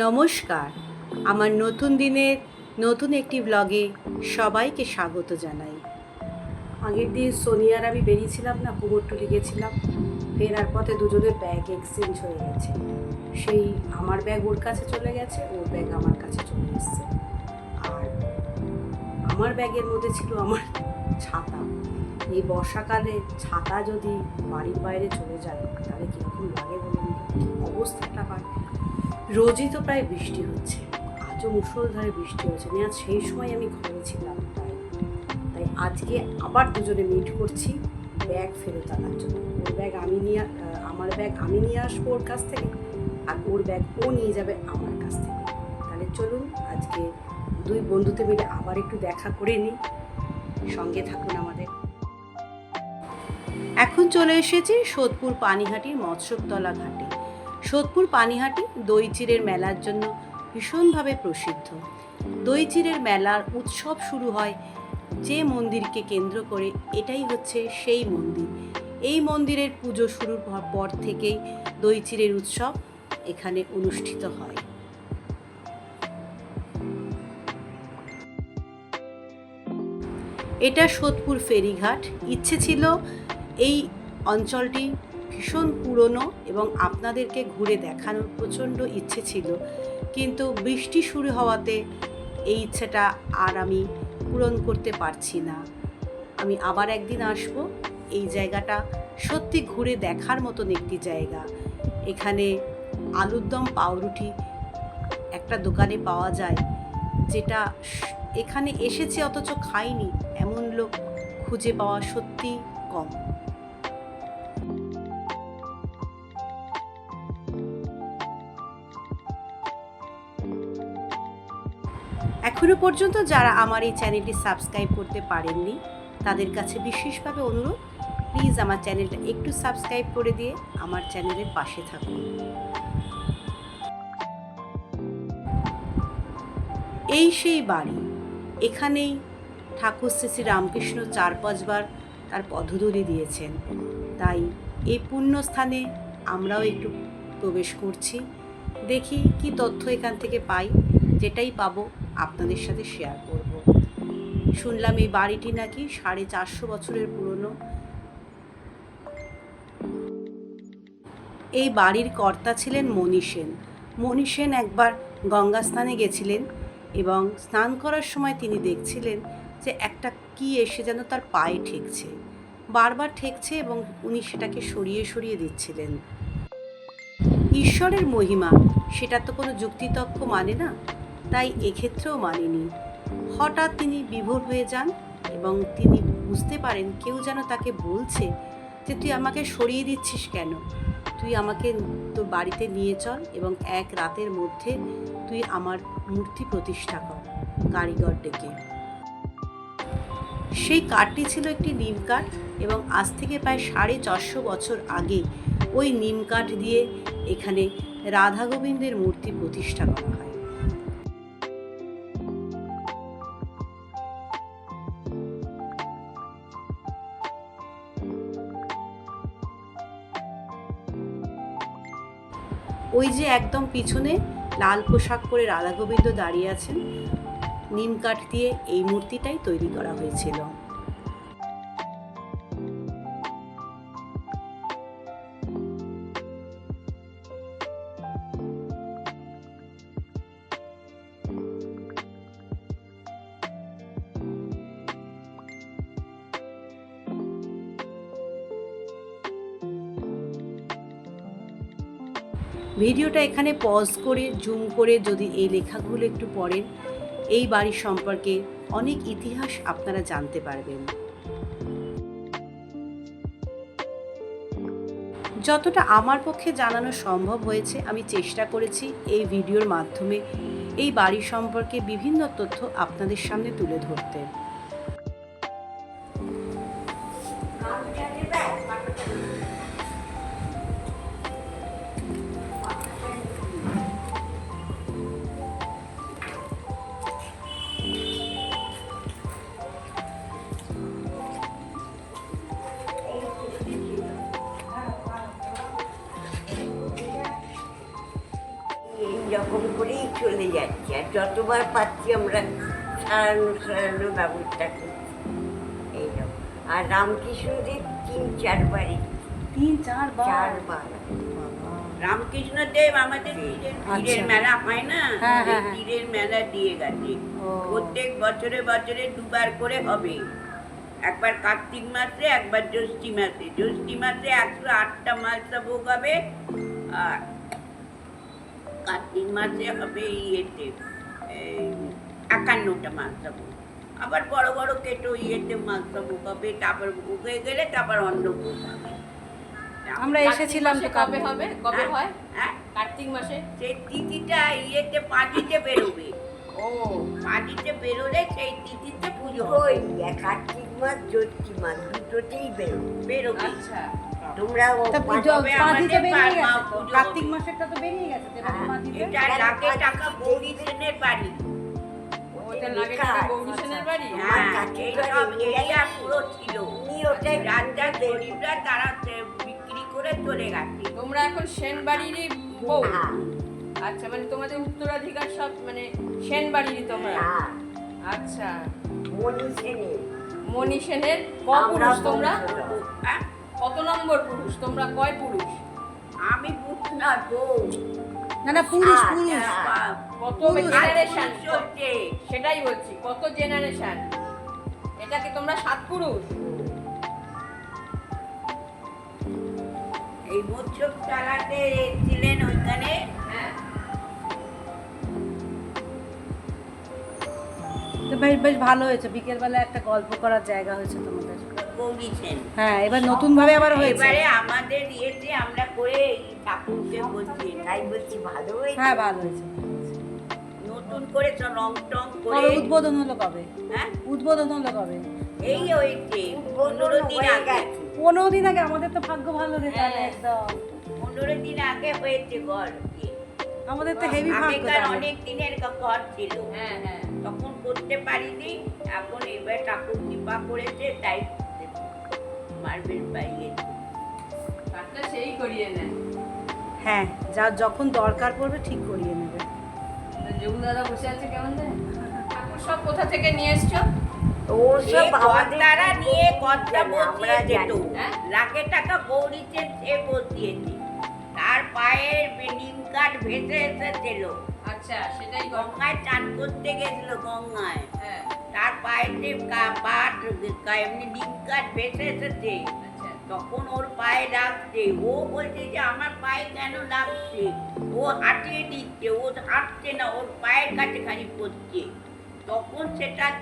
নমস্কার। আমার নতুন দিনের নতুন একটি ব্লগে সবাইকে স্বাগত জানাই। আগের দিন সোনিয়ার আমি বেরিয়েছিলাম না কুমোরটুলি গেছিলাম। ফেরার পথে দুজনের ব্যাগ এক্সচেঞ্জ হয়ে গেছে। সেই আমার ব্যাগ ওর কাছে চলে গেছে, ওর ব্যাগ আমার কাছে চলে এসছে। আর আমার ব্যাগের মধ্যে ছিল আমার ছাতা। এই বর্ষাকালে ছাতা যদি বাড়ির বাইরে চলে যায়, তাহলে কীরকম লাগে বলুন? অবস্থাটা হয় রোজই তো প্রায় বৃষ্টি হচ্ছে। আজও মুসলধারে বৃষ্টি হচ্ছে। নিয়ে আজ সেই সময় আমি ঘরে ছিলাম তাই তাই আজকে আবার দুজনে মিট করছি ব্যাগ ফেরত আনার জন্য। ওর ব্যাগ আমি নিয়ে আমার ব্যাগ আমি নিয়ে আসব ওর কাছ থেকে আর ওর ব্যাগ ও নিয়ে যাবে আমার কাছ থেকে। তাহলে চলুন আজকে দুই বন্ধুতে মিলে আবার একটু দেখা করে নিই। সঙ্গে থাকুন আমাদের। এখন চলে এসেছি সোদপুর পানিহাটির মৎস্যতলা ঘাটে। সোদপুর পানিহাটি দই চিড়ের মেলার জন্য ভীষণভাবে প্রসিদ্ধ। দই চিড়ের মেলার উৎসব শুরু হয় যে মন্দিরকে কেন্দ্র করে, এটাই হচ্ছে সেই মন্দির। এই মন্দিরের পুজো শুরুর পর- থেকেই দই চিড়ের উৎসব এখানে অনুষ্ঠিত হয়। এটা সোদপুর ফেরিঘাট। ইচ্ছে ছিল এই অঞ্চলটি ভীষণ পুরনো এবং আপনাদেরকে ঘুরে দেখানোর প্রচণ্ড ইচ্ছে ছিল। কিন্তু বৃষ্টি শুরু হওয়াতে এই ইচ্ছেটা আর আমি পূরণ করতে পারছি না। আমি আবার একদিন আসব। এই জায়গাটা সত্যি ঘুরে দেখার মতন একটি জায়গা। এখানে আলুর দম পাউরুটি একটা দোকানে পাওয়া যায়, যেটা এখানে এসেছে অথচ খাইনি। এমন লোক খুঁজে পাওয়া সত্যি কম। এখনও পর্যন্ত যারা আমার এই চ্যানেলটি সাবস্ক্রাইব করতে পারেননি, তাদের কাছে বিশেষভাবে অনুরোধ, প্লিজ আমার চ্যানেলটা একটু সাবস্ক্রাইব করে দিয়ে আমার চ্যানেলের পাশে থাকুন। এই সেই বাড়ি, এখানেই ঠাকুর শ্রী শ্রী রামকৃষ্ণ চার পাঁচবার তার পদধূলি দিয়েছেন। তাই এই পুণ্যস্থানে আমরাও একটু প্রবেশ করছি, দেখি কি তথ্য এখান থেকে পাই। যেটাই পাবো আপনাদের সাথে শেয়ার করব। শুনলাম এই বাড়িটি নাকি সাড়ে চারশো বছরের পুরনো। এই বাড়ির কর্তা ছিলেন মণি সেন। সেন একবার গঙ্গা স্নানে গেছিলেন এবং স্নান করার সময় তিনি দেখছিলেন যে একটা কি এসে যেন তার পায়ে ঠেকছে। বারবার ঠেকছে এবং উনি সেটাকে সরিয়ে সরিয়ে দিচ্ছিলেন। ঈশ্বরের মহিমা, সেটা তো কোনো যুক্তিতক্ক মানে না। তাই এক্ষেত্রেও মানেনি। হঠাৎ তিনি বিভোর হয়ে যান এবং তিনি বুঝতে পারেন কেউ যেন তাকে বলছে যে, তুই আমাকে সরিয়ে দিচ্ছিস কেন? তুই আমাকে তোর বাড়িতে নিয়ে চল এবং এক রাতের মধ্যে তুই আমার মূর্তি প্রতিষ্ঠা কর। কারিগর ডেকে। সেই কাঠটি ছিল একটি নিম কাঠ এবং আজ থেকে প্রায় সাড়ে চারশো বছর আগে ওই নিম কাঠ দিয়ে এখানে রাধা গোবিন্দের মূর্তি প্রতিষ্ঠা করা হয়। ওই যে একদম পিছনে লাল পোশাক পরে রাধা গোবিন্দ দাঁড়িয়ে আছেন। নিম কাঠ দিয়ে এই মূর্তিটাই তৈরি করা হয়েছিল। ভিডিওটা এখানে পজ করে জুম করে যদি এই লেখাগুলো একটু পড়েন, এই বাড়ির সম্পর্কে অনেক ইতিহাস আপনারা জানতে পারবেন। যতটা আমার পক্ষে জানানো সম্ভব হয়েছে, আমি চেষ্টা করেছি এই ভিডিওর মাধ্যমে এই বাড়ি সম্পর্কে বিভিন্ন তথ্য আপনাদের সামনে তুলে ধরতে। এইরকম করে চলে যাচ্ছে আর যতবার পাচ্ছি আমরা সারানো সারানো ব্যবস্থা করছি। এইরকম আর রামকৃষ্ণদেব তিন চারবারই তিন চার চারবার রামকৃষ্ণ দেব আমাদের তীরের তীরের আচ্ছা। মেলা হয় না? হ্যাঁ, হ্যাঁ, হ্যাঁ। তীরের মেলা দিয়ে গেছে। প্রত্যেক বছরে বছরে দুবার করে হবে। একবার কার্তিক মাসে একবার জ্যৈষ্ঠী মাসে। জ্যৈষ্ঠী মাসে একশো আটটা মালসা ভোগ হবে। আর কার্তিক মাসে হবে ইয়েতে একান্নটা মালসা ভোগ আবার বড় বড় কেটো ইয়েতে মালসা ভোগ হবে তারপর হয়ে গেলে তারপর অন্য হবে আমরা এসেছিলাম তো কবে হবে? কবে হয় হ্যাঁ? কার্তিক মাসে? সেই তিথিটা ইয়েতে পাঁচিতে বেরোবে। ও। পাঁচিতে বেরোলে সেই তিথিতে পুজো হবে। কার্তিক মাস জ্যোষ্ঠী মাস দুটোতেই বেরো বেরোবে। আচ্ছা। বেরিয়ে গেছে কার্তিক মাসেরটা তো বেরিয়ে গেছে এবার হ্যাঁ, পাঁচিতে। এটা লাখে টাকা গৌরী সেনের বাড়ি। ওটা লাগে টাকা গৌরী সেনের বাড়ি? হ্যাঁ তারা বিক্রি করে চলে গেছে। তোমরা এখন সেন বাড়িরই বউ? হ্যাঁ, আচ্ছা মানে তোমাদের উত্তরাধিকার সব মানে সেন বাড়িরই তোমরা? আচ্ছা। সেনের। মণি সেনের ক তোমরা? কত নম্বর পুরুষ? তোমরা কয় পুরুষ? আমি পুরুষ না গো। না না পুরুষ আচ্ছা। পুরুষ। হ্যাঁ। কত জেনারেশন চলছে। সেটাই বলছি কত জেনারেশন এটা কি তোমরা সাত পুরুষ? এই মৎস্য চালাতে ছিলেন তো বেশ বেশ ভালো হয়েছে। বিকেলবেলা একটা গল্প করার জায়গা হয়েছে তোমাদের। হ্যাঁ এবার নতুন ভাবে আবার হয়েছে। এবারে আমাদের ইয়েতে আমরা করে ঠাকুরকে বলছি তাই বলছি ভালো হয়েছে? হ্যাঁ ভালো হয়েছে। নতুন করে তো রং টং করে উদ্বোধন হলো কবে? হ্যাঁ? উদ্বোধন হলো কবে? এই হয়েছে পনেরো দিন আগে। পনেরো দিন আগে? আমাদের তো ভাগ্য ভালো রে তাহলে হ্যাঁ। একদম। পনেরো দিন আগে হয়েছে ঘর। আমাদের তো হেভি ভাগ্য অনেক দিনের ঘর ছিল। হ্যাঁ হ্যাঁ। তখন করতে পারিনি। এখন এবার ঠাকুর কৃপা করেছে তাই মার্বেল পাইয়েছে কাজটা সেই করিয়ে নেয়। হ্যাঁ যা যখন দরকার পড়বে ঠিক করিয়ে নেবে। যোগু দাদা বসে আছে কেমন ঠাকুর সব কোথা থেকে নিয়ে এসছো? ও সব আমাদের কর্তারা নিয়ে কর্তা জানি, আমরা বসিয়ে যেত হ্যাঁ? লাখে টাকা গৌরীতে সে বসিয়েছে। তার পায়ের নিম কাঠ ভেসে এসেছিল। আচ্ছা সেটাই গঙ্গায় চান করতে গেছিল গঙ্গায়। হ্যাঁ। তার পায়েতে কা- এমনি নিম কাঠ এসেছে। আচ্ছা। তখন ওর পায়ে লাগছে ও বলছে যে আমার পায়ে কেন লাগছে ও হাঁটিয়ে দিচ্ছে ও হাঁটছে না ওর পায়ের কাছে খালি পড়ছে। তখন সেটা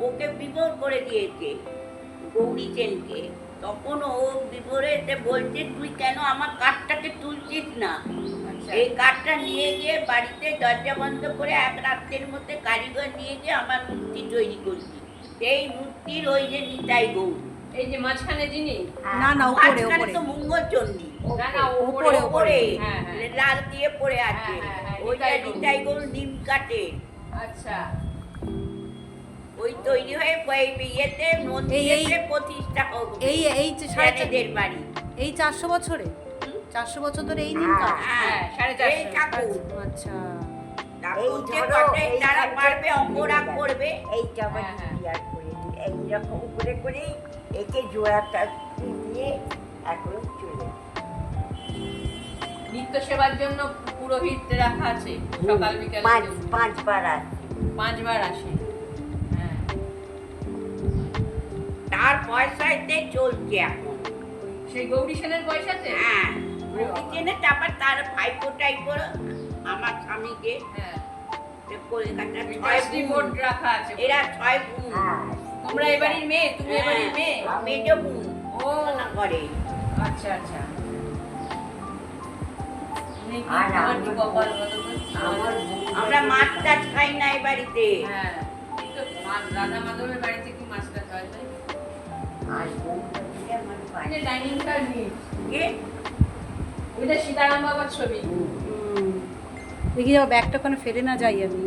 ওকে বিভোর করে দিয়েছে গৌরী সেনকে। তখন ও বিভোরেতে বলছে তুই কেন আমার কাঠটাকে তুলছিস না? আচ্ছা। এই কাঠটা নিয়ে গিয়ে বাড়িতে দরজা বন্ধ করে এক রাত্রের মধ্যে কারিগর নিয়ে গিয়ে আমার মূর্তি তৈরি করছি। সেই মূর্তির ওই যে নিতাই গৌর এই যে মাঝখানে যিনি? না না উপরে তো মঙ্গলচণ্ডী না না উপরে, উপরে ওপরে। হ্যাঁ হ্যাঁ লাল দিয়ে পড়ে আছে। হ্যাঁ, হ্যাঁ, হ্যাঁ, ওইটা নিতাই গৌর। নিম কাটে। আচ্ছা। ওই তৈরি হয়ে এই ইয়েতে মন্দিরেতে প্রতিষ্ঠা হোক এই এই যে সাড়ে বাড়ি। এই চারশো বছরে? চারশো বছর ধরে এই কাজ হ্যাঁ, সাড়ে চারশো। ঠাকুর। আচ্ছা। এইরকম করে করে একে জোড়াটা দিয়ে এখন চলে। নিত্য সেবার জন্য পুরোহিত রাখা আছে সকাল বিকাল পাঁচ পাঁচবার আছে পাঁচবার আসে। হ্যাঁ। তার পয়সাতে চলছে এখন। সেই গৌরী সেনের পয়সাতে? হ্যাঁ। কিচেনে তারপর তার ভাইপো টাইপো আমার স্বামীকে হ্যাঁ। এরা ছয় বোন। হ্যাঁ। তোমরা এবাড়ির মেয়ে? তুমি এবাড়ির মেয়ে? মেজ বোন। ও। না করে আচ্ছা আচ্ছা। আমার- তো? আমার মাছ টাছ খাই না এই বাড়িতে। হ্যাঁ। রাধা মাধবের বাড়িতে কি মাছটা খাওয়া যায় আর বউটা দিয়ে আমার বাড়ি। ডাইনিংটা নিয়ে এটা সীতারাম বাবার ছবি। দেখি যাব ব্যাগটা কোনো ফেলে না যাই আমি।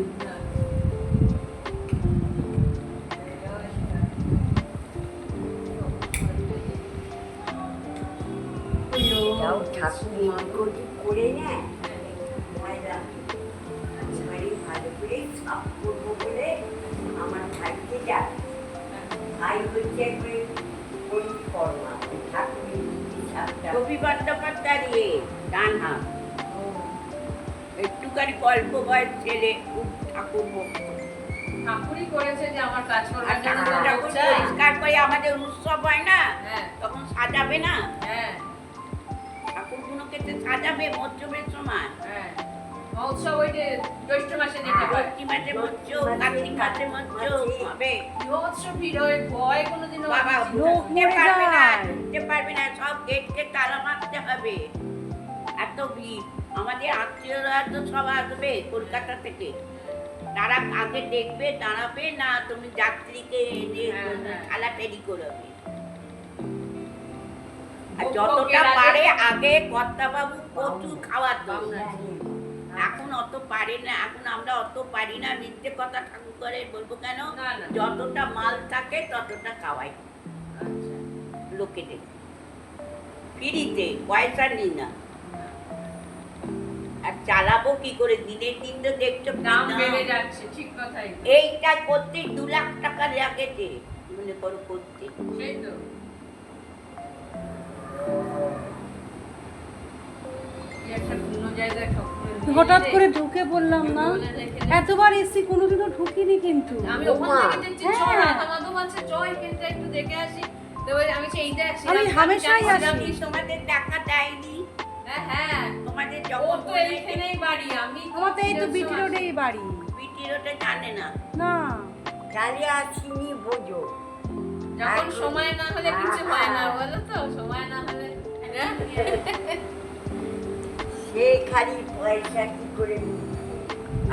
আমার ভাইকে যাবে ভাই হচ্ছে ঠাকুর ছাপটা রবি বন্দ্যোপাধ্যায় ডান হাত। একটুখানি অল্প বয়স ছেলে ঠাকুর ঠাকুরই করেছে যে আমার কাজ ঠাকুর যখন চাই। পরিষ্কার করে আমাদের উৎসব হয় না হ্যাঁ। তখন সাজাবে না? হ্যাঁ। ঠাকুরগুলোকে তো সাজাবে হ্যাঁ মহোৎসব ওই যে জ্যৈষ্ঠ মাসে দেখতে পাই ভক্তি মাঝে মধ্য কার্তিক মাঝে মধ্য হবে। বিভৎস ভিড় হয় ভয় কোনোদিনও বাবা আমি চিন্তা লোক করিনি। ঢুকতে পারবে না ঢুকতে পারবে না সব গেটকে তালা মারতে হবে। এত ভিড়। আমাদের আত্মীয়রা তো সব আসবে কলকাতা থেকে। তারা আগে দেখবে দাঁড়াবে না তুমি যাত্রীকে এনে হ্যাঁ, হ্যাঁ। থালা টেরি করবে। আর যতটা পারে আগে কর্তাবাবু প্রচুর খাওয়াতো। এখন অত পারি না এখন আমরা অত পারি না মিথ্যে কথা ঠাকুর করে বলব কেন? না, না। যতটা মাল থাকে ততটা খাওয়াই। আচ্ছা। লোকেদের ফ্রিতে পয়সা নিই না। আর চালাবো কি করে? দিনের দিন তো দেখছ। এইটা করতে দু লাখ টাকা লাগেছে মনে করো করতে। একটা জায়গায় নিয়ে হঠাৎ করে ঢুকে বললাম না। এতবার এসি কোনোদিনও ঢুকিনি কিন্তু। আমি ওখান থেকে দেখছি চ হ্যাঁ। আছে চ এখানটা একটু দেখে আসি। আমি সেই এইটা আমি হামেশাই আসি। তোমাদের টাকা দেয়নি হ্যাঁ হ্যাঁ। তোমাদের যখন তো এইখানেই বাড়ি আমি আমার তো এই তো বিটি রোডেই বাড়ি। বিটি রোডে জানে না। না। তাহলে আসিনি বোঝো। যখন সময় না হলে কিছু হয় না বলো তো সময় না হলে। হ্যাঁ? খালি পয়সা কি করে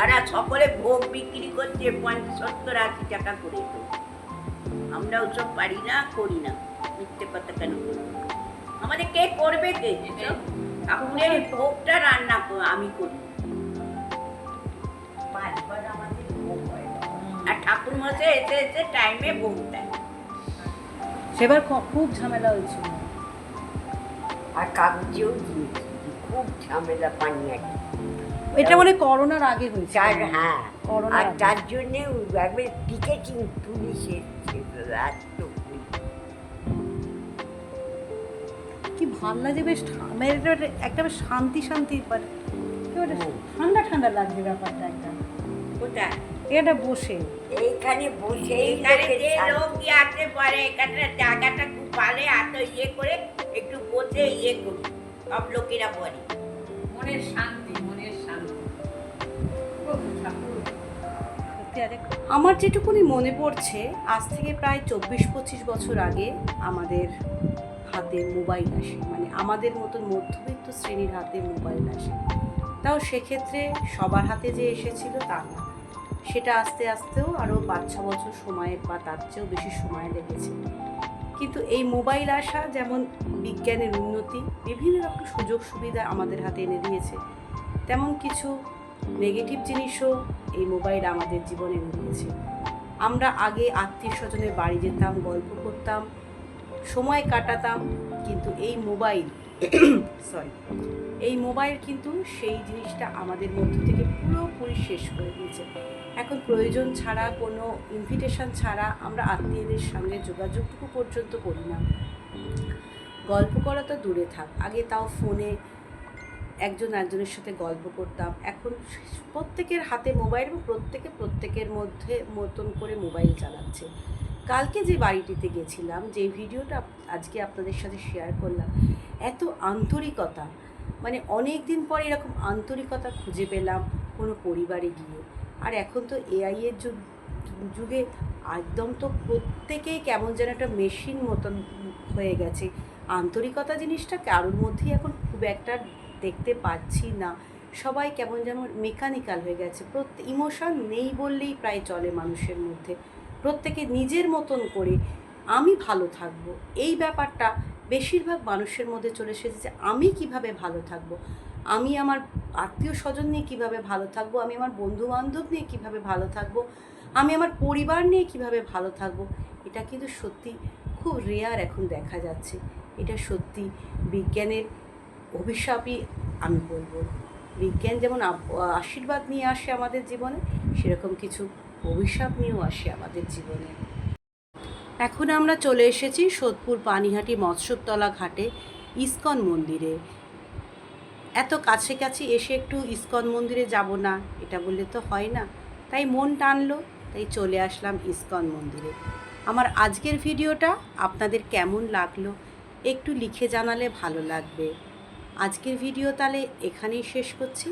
আর সকলে ভোগ বিক্রি করছে পঞ্চাশ সত্তর আশি টাকা করে তো আমরা ওসব পারি না করি না। মিথ্যে কথা কেন আমাদের কে করবে কে? ঠাকুরের ভোগটা রান্না আমি করি। আর ঠাকুর মশাই এসে এসে টাইমে ভোগ দেয়। সেবার খুব ঝামেলা হয়েছিল। আর কাগজেও দিয়েছি ঝামেলা পানি এটা মানে করোনার আগে হয়েছিল চার হ্যাঁ। করোনার আর তার জন্যে একবার পিকেটিং পুলিশের রাত তো কি ভালো লাগে বেশ মানে একটা- বেশ শান্তি শান্তি। ঠান্ডা ঠান্ডা লাগছে ব্যাপারটা একটা। কোথায়? এটা বসে। এইখানে বসে এইখানে যে লোক ইয়ে আছে পরে এখানে জায়গাটা খুব ভালো এত ইয়ে করে একটু বসে ইয়ে করি সব লোকেরা বলে। মনের শান্তি মনের শান্তি। আমার যেটুকুনি মনে পড়ছে, আজ থেকে প্রায় চব্বিশ পঁচিশ বছর আগে আমাদের হাতে মোবাইল আসে। মানে আমাদের মতন মধ্যবিত্ত শ্রেণির হাতে মোবাইল আসে। তাও সেক্ষেত্রে সবার হাতে যে এসেছিল তা না। সেটা আস্তে আস্তেও আরও পাঁচ ছ বছর সময় বা তার চেয়েও বেশি সময় লেগেছে। কিন্তু এই মোবাইল আসা যেমন বিজ্ঞানের উন্নতি, বিভিন্ন রকম সুযোগ সুবিধা আমাদের হাতে এনে দিয়েছে, তেমন কিছু নেগেটিভ জিনিসও এই মোবাইল আমাদের জীবনে এনে দিয়েছে। আমরা আগে আত্মীয় স্বজনের বাড়ি যেতাম, গল্প করতাম, সময় কাটাতাম, কিন্তু এই মোবাইল সরি এই মোবাইল কিন্তু সেই জিনিসটা আমাদের মধ্য থেকে পুরোপুরি শেষ করে দিয়েছে। এখন প্রয়োজন ছাড়া, কোনো ইনভিটেশন ছাড়া আমরা আত্মীয়দের সঙ্গে যোগাযোগটুকু পর্যন্ত করি না। গল্প করা তো দূরে থাক। আগে তাও ফোনে একজন একজনের সাথে গল্প করতাম। এখন প্রত্যেকের হাতে মোবাইল এবং প্রত্যেকে প্রত্যেকের মধ্যে মতন করে মোবাইল চালাচ্ছে। কালকে যে বাড়িটিতে গেছিলাম, যে ভিডিওটা আজকে আপনাদের সাথে শেয়ার করলাম, এত আন্তরিকতা। মানে অনেক দিন পরে এরকম আন্তরিকতা খুঁজে পেলাম। কোনো পরিবারে গিয়ে। আর এখন তো এআই এর যুগ, যুগে একদম তো প্রত্যেকেই কেমন যেন একটা মেশিন মতন হয়ে গেছে। আন্তরিকতা জিনিসটা কারোর মধ্যেই এখন খুব একটা দেখতে পাচ্ছি না। সবাই কেমন যেমন মেকানিক্যাল হয়ে গেছে। প্রত্যেক ইমোশন নেই বললেই প্রায় চলে মানুষের মধ্যে। প্রত্যেকে নিজের মতন করে আমি ভালো থাকব। এই ব্যাপারটা বেশিরভাগ মানুষের মধ্যে চলে এসেছে যে আমি কীভাবে ভালো থাকব? আমি আমার আত্মীয় স্বজন নিয়ে কীভাবে ভালো থাকব? আমি আমার বন্ধু বান্ধব নিয়ে কীভাবে ভালো থাকব? আমি আমার পরিবার নিয়ে কীভাবে ভালো থাকব? এটা কিন্তু সত্যি খুব রেয়ার এখন দেখা যাচ্ছে। এটা সত্যি বিজ্ঞানের অভিশাপই আমি বলব। বিজ্ঞান যেমন আশীর্বাদ নিয়ে আসে আমাদের জীবনে, সেরকম কিছু অভিশাপ নিয়েও আসে আমাদের জীবনে। এখন আমরা চলে এসেছি সোদপুর পানিহাটি মৎস্যতলা ঘাটে ইস্কন মন্দিরে। এত কাছে কাছে এসে একটু ইস্কন মন্দিরে যাব না, এটা বললে তো হয় না। তাই মন টানলো, তাই চলে আসলাম ইস্কন মন্দিরে। আমার আজকের ভিডিওটা আপনাদের কেমন লাগল, একটু লিখে জানালে ভালো লাগবে। আজকের ভিডিও তাহলে এখানেই শেষ করছি।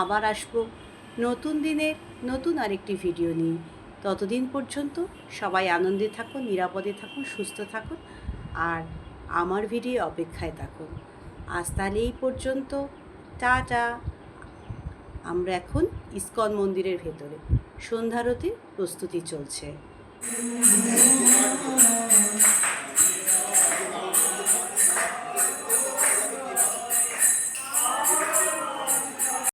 আবার আসব নতুন দিনের নতুন আরেকটি ভিডিও নিয়ে। ততদিন পর্যন্ত সবাই আনন্দে থাকুন, নিরাপদে থাকুন, সুস্থ থাকুন, আর আমার ভিডিও অপেক্ষায় থাকুন। আজ তাহলে এই পর্যন্ত। টাটা। আমরা এখন ইস্কন মন্দিরের ভেতরে। সন্ধ্যারতির প্রস্তুতি চলছে।